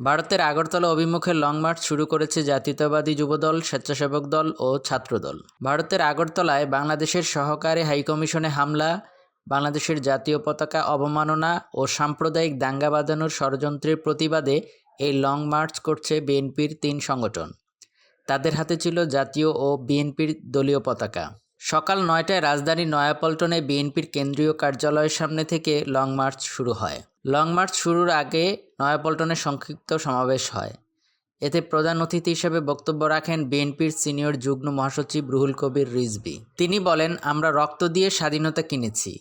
ভারতের আগরতলা অভিমুখে long March শুরু করেছে জাতীয়তাবাদী যুবদল, স্বেচ্ছাসেবক দল ও ছাত্রদল। ভারতের আগরতলায় বাংলাদেশের সহকারী হাইকমিশনে হামলা, বাংলাদেশের জাতীয় পতাকা অবমাননা ও সাম্প্রদায়িক দাঙ্গা বাঁধানোর ষড়যন্ত্রের প্রতিবাদে এই লং মার্চ করছে বিএনপির তিন সংগঠন। তাদের হাতে ছিল জাতীয় ও বিএনপির দলীয় পতাকা। সকাল নয়টায় রাজধানীর নয়াপল্টনে বিএনপির কেন্দ্রীয় কার্যালয়ের সামনে থেকে লং মার্চ শুরু হয়। লং মার্চ শুরুর আগে নয়াপল্টনে সংক্ষিপ্ত সমাবেশ হয়। এতে প্রধান অতিথি হিসেবে বক্তব্য রাখেন বিএনপির সিনিয়র যুগ্ম মহাসচিব রুহুল কবির রিজভি। তিনি বলেন, আমরা রক্ত দিয়ে স্বাধীনতা কিনেছি।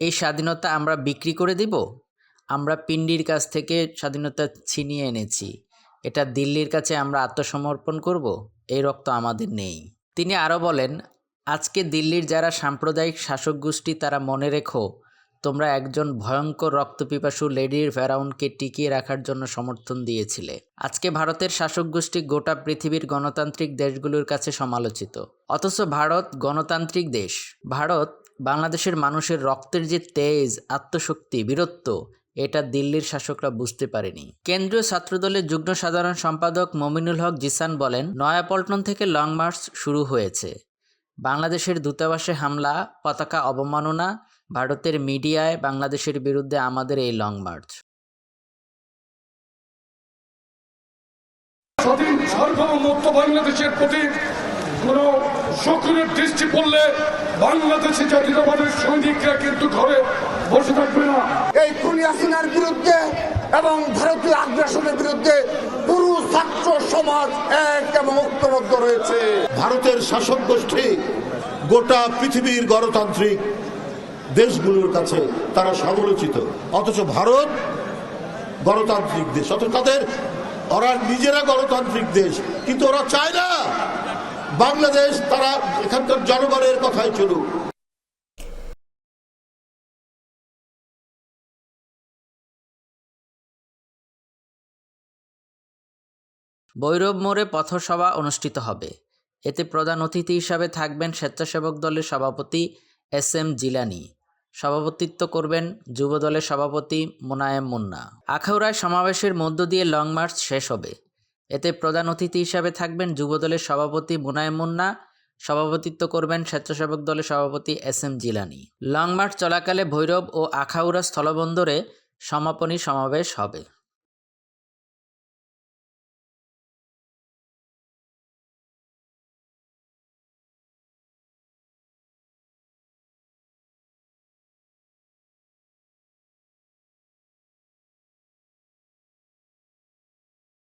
এই স্বাধীনতা আমরা বিক্রি করে দিব। আমরা পিন্ডির কাছ থেকে স্বাধীনতা ছিনিয়ে এনেছি। এটা দিল্লির কাছে আমরা আত্মসমর্পণ করব। এই রক্ত আমাদের নেই। তিনি আরও বলেন, আজকে দিল্লির যারা সাম্প্রদায়িক শাসক গোষ্ঠী তারা মনে রেখো তোমরা একজন ভয়ঙ্কর রক্তপিপাসু লেডির ফেরাউনকে টিকিয়ে রাখার জন্য সমর্থন দিয়েছিলে। আজকে ভারতের শাসক গোষ্ঠী গোটা পৃথিবীর গণতান্ত্রিক দেশগুলোর কাছে সমালোচিত। অথচ ভারত গণতান্ত্রিক দেশ। ভারত বাংলাদেশের মানুষের রক্তের যে তেজ, আত্মশক্তি, বীরত্ব, এটা দিল্লির শাসকরা বুঝতে পারেনি। কেন্দ্রীয় ছাত্রদলের যুগ্ম সাধারণ সম্পাদক মমিনুল হক জিসান বলেন, নয়াপল্টন থেকে লং মার্চ শুরু হয়েছে। বাংলাদেশের দূতাবাসে হামলা, পতাকা অবমাননা ভারতের মিডিয়ায় বাংলাদেশের বিরুদ্ধে আমাদের এই লং মার্চ। স্বাধীন বাংলাদেশের প্রতি কোন শকুনের দৃষ্টি পড়লে বাংলাদেশি জাতীয়তাবাদের সৈনিকরা কিন্তু ঘরে বসে থাকবে না। এই খুনি হাসিনার বিরুদ্ধে এবং ভারতীয় আগ্রাসনের বিরুদ্ধে পুরো ছাত্র সমাজ এক এবং ঐক্যবদ্ধ রয়েছে। ভারতের শাসক গোষ্ঠী গোটা পৃথিবীর গণতান্ত্রিক দেশগুলোর কাছে তারা সমালোচিত। অথচ ভারত গণতান্ত্রিক দেশ। অথচ তাদের, ওরা নিজেরা গণতান্ত্রিক দেশ, কিন্তু ওরা চায় না। বাংলাদেশ তারা এখানকার জনগণের কথাই চলুক। ভৈরব মোড়ে পথসভা অনুষ্ঠিত হবে। এতে প্রধান অতিথি হিসাবে থাকবেন স্বেচ্ছাসেবক দলের সভাপতি এস এম জিলানি। সভাপতিত্ব করবেন যুবদলের সভাপতি মোনায়েম মুন্না। আখাউড়ায় সমাবেশের মধ্য দিয়ে লং মার্চ শেষ হবে। এতে প্রধান অতিথি হিসাবে থাকবেন যুবদলের সভাপতি মোনায়েম মুন্না, সভাপতিত্ব করবেন স্বেচ্ছাসেবক দলের সভাপতি S M Jilani. Long march চলাকালে ভৈরব ও আখাউড়া স্থলবন্দরে সমাপনী সমাবেশ হবে।